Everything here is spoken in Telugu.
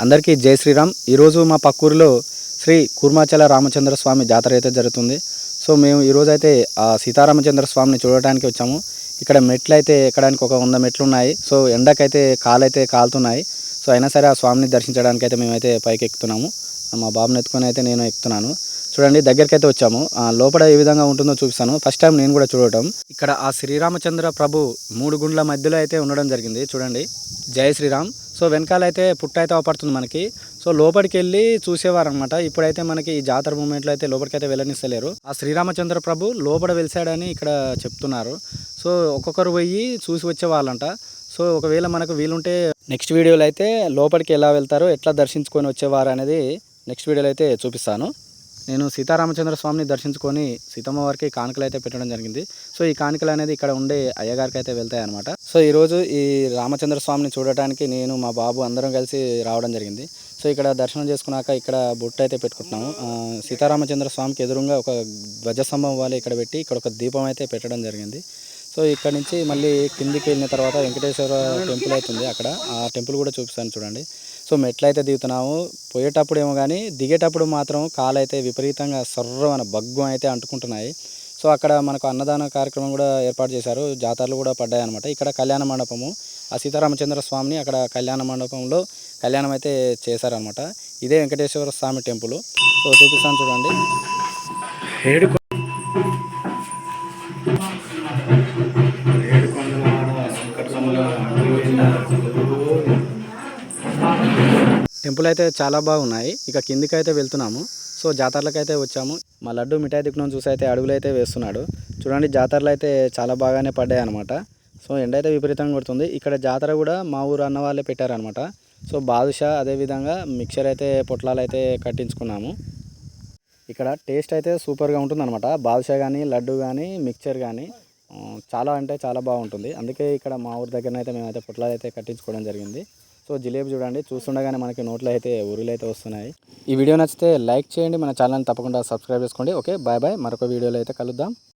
అందరికీ జై శ్రీరామ్. ఈరోజు మా పక్కూరులో శ్రీ కూర్మాచల రామచంద్ర స్వామి జాతర అయితే జరుగుతుంది. సో మేము ఈరోజు అయితే ఆ సీతారామచంద్ర స్వామిని చూడటానికి వచ్చాము. ఇక్కడ మెట్లు అయితే ఎక్కడానికి ఒక వంద మెట్లు ఉన్నాయి సో ఎండకైతే కాలైతే కాలుతున్నాయి. సో అయినా సరే ఆ స్వామిని దర్శించడానికి అయితే మేమైతే పైకి ఎక్కుతున్నాము మా బాబుని ఎత్తుకొని అయితే నేను ఎక్కుతున్నాను. చూడండి దగ్గరికి అయితే వచ్చాము. ఆ, లోపల ఏ విధంగా ఉంటుందో చూపిస్తాను. ఫస్ట్ టైం నేను కూడా చూడటం. ఇక్కడ ఆ శ్రీరామచంద్ర ప్రభు మూడు గుండ్ల మధ్యలో అయితే ఉండడం జరిగింది. చూడండి. జై శ్రీరామ్. సో వెనకాల అయితే పుట్ట అయితే అవపడుతుంది మనకి. సో లోపలికి వెళ్ళి చూసేవారు అనమాట ఇప్పుడైతే మనకి ఈ జాతర మూమెంట్లో అయితే లోపలికి అయితే వెళ్ళనిస్తలేరు. ఆ శ్రీరామచంద్ర ప్రభు లోపల వెలిసాడని ఇక్కడ చెప్తున్నారు. సో ఒక్కొక్కరు పోయి చూసి వచ్చేవాళ్ళంట సో ఒకవేళ మనకు వీలుంటే నెక్స్ట్ వీడియోలో అయితే లోపలికి ఎలా వెళ్తారో ఎట్లా దర్శించుకొని వచ్చేవారు అనేది నెక్స్ట్ వీడియోలో అయితే చూపిస్తాను. నేను సీతారామచంద్ర స్వామిని దర్శించుకొని సీతమ్మ వారికి కానుకలు అయితే పెట్టడం జరిగింది. సో ఈ కానుకలు అనేది ఇక్కడ ఉండే అయ్యగారికి అయితే వెళ్తాయి అనమాట సో ఈరోజు ఈ రామచంద్ర స్వామిని చూడటానికి నేను మా బాబు అందరం కలిసి రావడం జరిగింది. సో ఇక్కడ దర్శనం చేసుకున్నాక ఇక్కడ బొట్టు అయితే పెట్టుకుంటున్నాము. సీతారామచంద్ర స్వామికి ఎదురుగా ఒక ధ్వజస్తంభం వాళ్ళు ఇక్కడ పెట్టి ఇక్కడ ఒక దీపం అయితే పెట్టడం జరిగింది. సో ఇక్కడ నుంచి మళ్ళీ కిందికి వెళ్ళిన తర్వాత వెంకటేశ్వర టెంపుల్ అవుతుంది అక్కడ. ఆ టెంపుల్ కూడా చూపిస్తాను చూడండి. సో మెట్లు అయితే దిగుతున్నాము. పోయేటప్పుడు ఏమో కానీ దిగేటప్పుడు మాత్రం కాలు అయితే విపరీతంగా సర్రమైన భగ్గం అయితే అంటుకుంటున్నాయి. సో అక్కడ మనకు అన్నదాన కార్యక్రమం కూడా ఏర్పాటు చేశారు. జాతరలు కూడా పడ్డాయి అనమాట ఇక్కడ కళ్యాణ మండపము ఆ సీతారామచంద్ర స్వామిని అక్కడ కళ్యాణ మండపంలో కళ్యాణం అయితే చేశారనమాట ఇదే వెంకటేశ్వర స్వామి టెంపుల్. సో చూపిస్తాను చూడండి. టెంపుల్ అయితే చాలా బాగున్నాయి. ఇక కిందికి అయితే వెళ్తున్నాము. సో జాతరలకు అయితే వచ్చాము. మా లడ్డు మిఠాయి దిక్కును చూసి అయితే అడుగులు అయితే వేస్తున్నాడు. చూడండి జాతరలు అయితే చాలా బాగానే పడ్డాయి అనమాట సో ఎండ అయితే విపరీతంగా కొడుతుంది. ఇక్కడ జాతర కూడా మా ఊరు అన్న వాళ్ళే పెట్టారనమాట సో బాదుషా అదేవిధంగా మిక్చర్ అయితే పొట్లాలు అయితే కట్టించుకున్నాము. ఇక్కడ టేస్ట్ అయితే సూపర్గా ఉంటుంది అనమాట బాదుషా కానీ లడ్డు కానీ మిక్చర్ కానీ చాలా అంటే చాలా బాగుంటుంది. అందుకే ఇక్కడ మా ఊరి దగ్గర అయితే మేమైతే పొట్లాలు అయితే కట్టించుకోవడం జరిగింది. సో జిలేబీ చూడండి చూస్తుండగానే మనకి నోట్లో అయితే ఉరులు అయితే వస్తున్నాయి. ఈ వీడియో నచ్చితే లైక్ చేయండి మన ఛానల్ని తప్పకుండా సబ్స్క్రైబ్ చేసుకోండి. Okay bye bye. మరొక వీడియోలో అయితే కలుద్దాం.